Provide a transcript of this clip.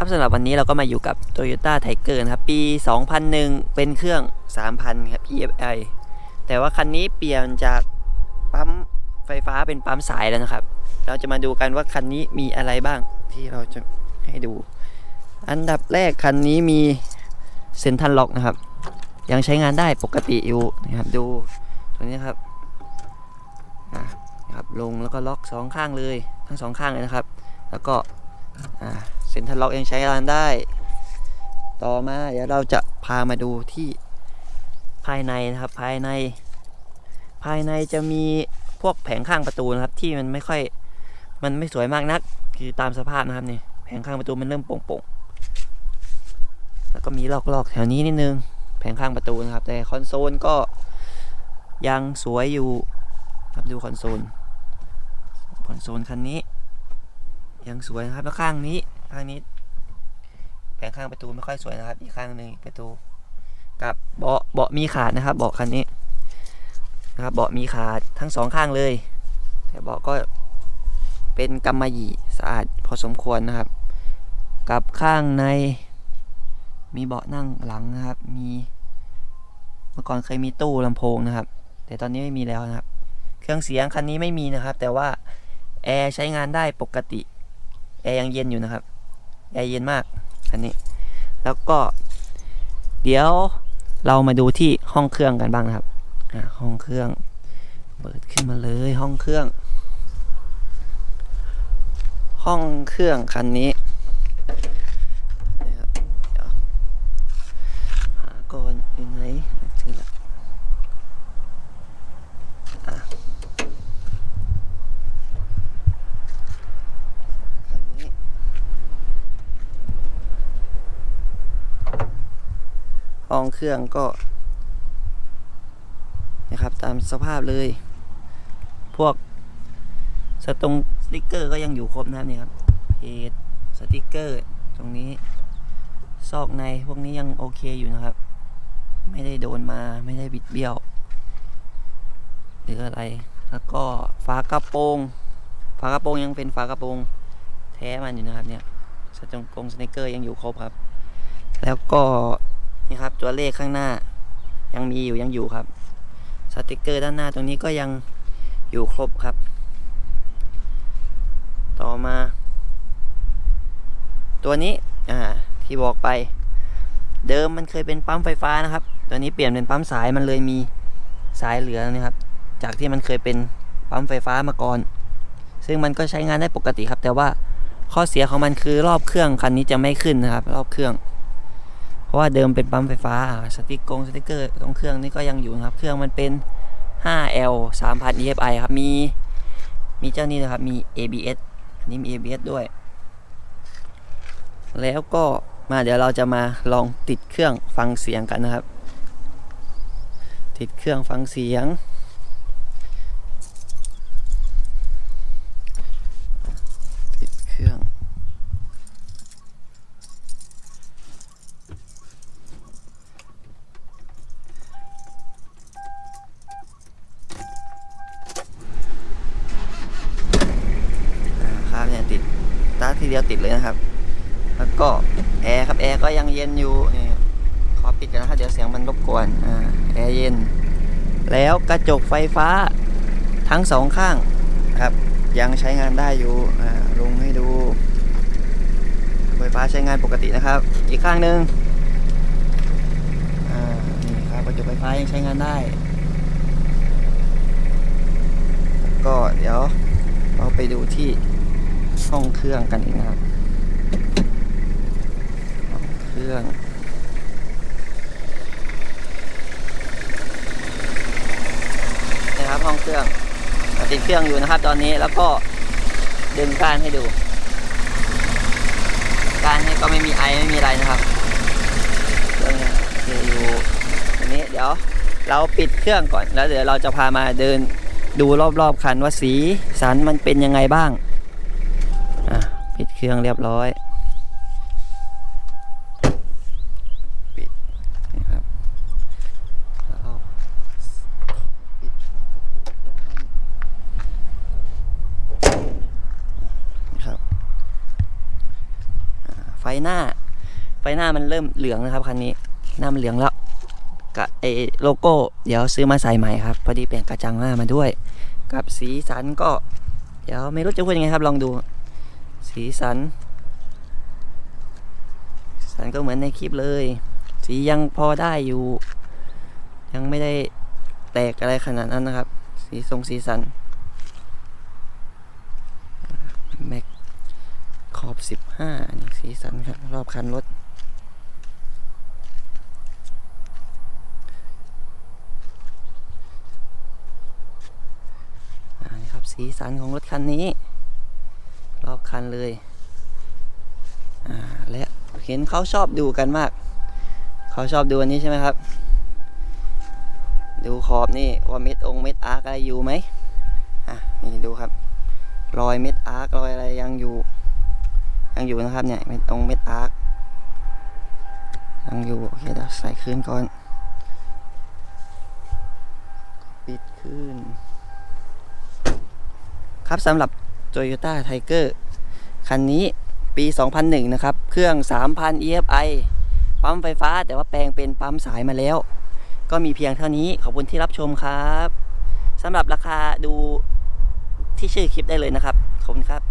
ครับสำหรับวันนี้เราก็มาอยู่กับ Toyota Tiger นะครับ ปี 2001 เป็นเครื่อง 3,000 ครับ EFI แต่ว่าคันนี้เปลี่ยนจากปั๊มไฟฟ้าเป็นปั๊มสายแล้วนะครับ เราจะมาดูกันว่าคันนี้มีอะไรบ้างที่เราจะให้ดู อันดับแรกคันนี้มีเซ็นทันล็อกนะครับ ยังใช้งานได้ปกติอยู่นะครับดูตัวนี้ครับอะครับลงแล้วก็ล็อกสองข้างเลยทั้งสองข้างเลยนะครับ แล้วก็อ่า ซ็นทรัลล็อกยังใช้งานได้ ต่อมาเดี๋ยวเราจะพามาดูที่ภายในนะครับภายใน ภายในจะมีพวกแผงข้างประตูนะครับ ที่มันไม่ค่อยมันไม่สวยมากนัก คือตามสภาพนะครับนี่แผงข้างประตูมันเริ่มโป่งๆแล้วก็มีลอกๆแถวนี้นิดนึงแผงข้างประตูนะครับ แต่คอนโซลก็ยังสวยอยู่ครับดูคอนโซลคอนโซลคันนี้ ยังสวยนะครับแล้วข้างนี้ ข้างนี้แผงข้างประตูไม่ค่อยสวยนะครับ อีกข้างหนึ่งประตู กับเบาะเบาะมีขาดนะครับ เบาะคันนี้นะครับ เบาะมีขาดทั้งสองข้างเลย แต่เบาะก็เป็นกำมะหยี่สะอาดพอสมควรนะครับ กับข้างใน มีเบาะนั่งหลังนะครับ มี เมื่อก่อนเคยมีตู้ลำโพงนะครับ แต่ตอนนี้ไม่มีแล้วนะครับ เครื่องเสียงคันนี้ไม่มีนะครับ แต่ว่าแอร์ใช้งานได้ปกติ แอร์ยังเย็นอยู่นะครับ แอร์เย็นมากคันนี้ แล้วก็ เดี๋ยวเรามาดูที่ห้องเครื่องกันบ้างนะครับห้องเครื่อง เปิดขึ้นมาเลยห้องเครื่อง ห้องเครื่องคันนี้นะครับเดี๋ยวหาก่อนอยู่ไหนเจอละอะคันนี้ ห้องเครื่องก็นะครับตามสภาพเลย พวกสตงสติกเกอร์ก็ยังอยู่ครบนะครับเนี่ยครับเพจสติกเกอร์ตรงนี้ซอกในพวกนี้ยังโอเคอยู่นะครับ ไม่ได้โดนมาไม่ได้บิดเบี้ยว หรืออะไร แล้วก็ฝากระโปรงฝากระโปรงยังเป็นฝากระโปรงแท้มันอยู่นะครับเนี่ยสตงกงสติกเกอร์ยังอยู่ครบครับ แล้วก็ นี่ครับตัวเลขข้างหน้ายังมีอยู่ยังอยู่ครับ สติกเกอร์ด้านหน้าตรงนี้ก็ยังอยู่ครบครับ ต่อมา ตัวนี้อ่าที่บอกไป เดิมมันเคยเป็นปั๊มไฟฟ้านะครับ ตัวนี้เปลี่ยนเป็นปั๊มสายมันเลยมีสายเหลือนะครับ จากที่มันเคยเป็นปั๊มไฟฟ้ามาก่อน ซึ่งมันก็ใช้งานได้ปกติครับ แต่ว่าข้อเสียของมันคือรอบเครื่องคันนี้จะไม่ขึ้นนะครับ รอบเครื่อง เพราะว่าเดิมเป็นปั๊มไฟฟ้าสติ๊กกงสติ๊กเกอร์ตรงเครื่องนี่ก็ยังอยู่ครับ เครื่องมันเป็น 5L 3000 EFI ครับ มี มีเจ้านี้นะครับ มี ABS อันนี้มี ABS ด้วย แล้วก็มาเดี๋ยวเราจะมาลองติดเครื่องฟังเสียงกันนะครับ ติดเครื่องฟังเสียง ติดเครื่องาครับเนี่ยติดตาทีเดียวติดเลยนะครับ แล้วก็แอร์ครับแอร์ก็ยังเย็นอยู่นี่ขอปิดกันนะครับเดี๋ยวเสียงมันรบกวนอ่าแอร์เย็น แล้วกระจกไฟฟ้าทั้งสองข้างนะครับ ยังใช้งานได้อยู่อ่าลงให้ดูไฟฟ้าใช้งานปกตินะครับ อีกข้างหนึ่งอ่านี่ครับกระจกไฟฟ้ายังใช้งานได้ ก็เดี๋ยวเราไปดูที่ ห้องเครื่องกันอีกนะครับเครื่องนะครับห้องเครื่องติดเครื่องอยู่นะครับ ตอนนี้แล้วก็ดึงก้านให้ดู ก้านให้ก็ไม่มีไอไม่มีอะไรนะครับเครื่องเนี่ยออยู่อันนี้เดี๋ยวเราปิดเครื่องก่อนแล้วเดี๋ยวเราจะพามาเดินดูรอบๆคันว่าสีสันมันเป็นยังไงบ้าง เครื่องเรียบร้อยปิดนี่ครับแล้วปิดนี่ครับไฟหน้า ไฟหน้ามันเริ่มเหลืองนะครับคันนี้หน้ามันเหลืองแล้วกับไอโลโก้เดี๋ยวซื้อมาใส่ใหม่ครับ พอดีเปลี่ยนกระจังหน้ามาด้วย กับสีสันก็ เดี๋ยวไม่รู้จะพูดยังไงครับลองดู สีสัน สันก็เหมือนในคลิปเลย สียังพอได้อยู่ ยังไม่ได้แตกอะไรขนาดนั้นนะครับ สีทรงสีสันแม็กขอบ 15นี่สีสันครับ รอบคันรถอ่านี่ครับสีสันของรถคันนี้ คันเลยและเห็นเขาชอบดูกันมาก เขาชอบดูอันนี้ใช่ไหมครับ ดูขอบนี่ว่าเม็ดองเม็ดอาร์กอะไรอยู่ไหมอะนี่ดูครับ รอยเม็ดอาร์กรอยอะไรยังอยู่ ยังอยู่นะครับเนี่ยเม็ดองเม็ดอาร์กยังอยู่โอเคเดี๋ยวใส่คืนก่อน ปิดคืนครับสำหรับ Toyota Tiger คันนี้ปี 2001 นะครับ เครื่อง 3,000 EFI ปั๊มไฟฟ้า แต่ว่าแปลงเป็นปั๊มสายมาแล้ว ก็มีเพียงเท่านี้ ขอบคุณที่รับชมครับสำหรับราคาดูที่ชื่อคลิปได้เลยนะครับ ขอบคุณครับ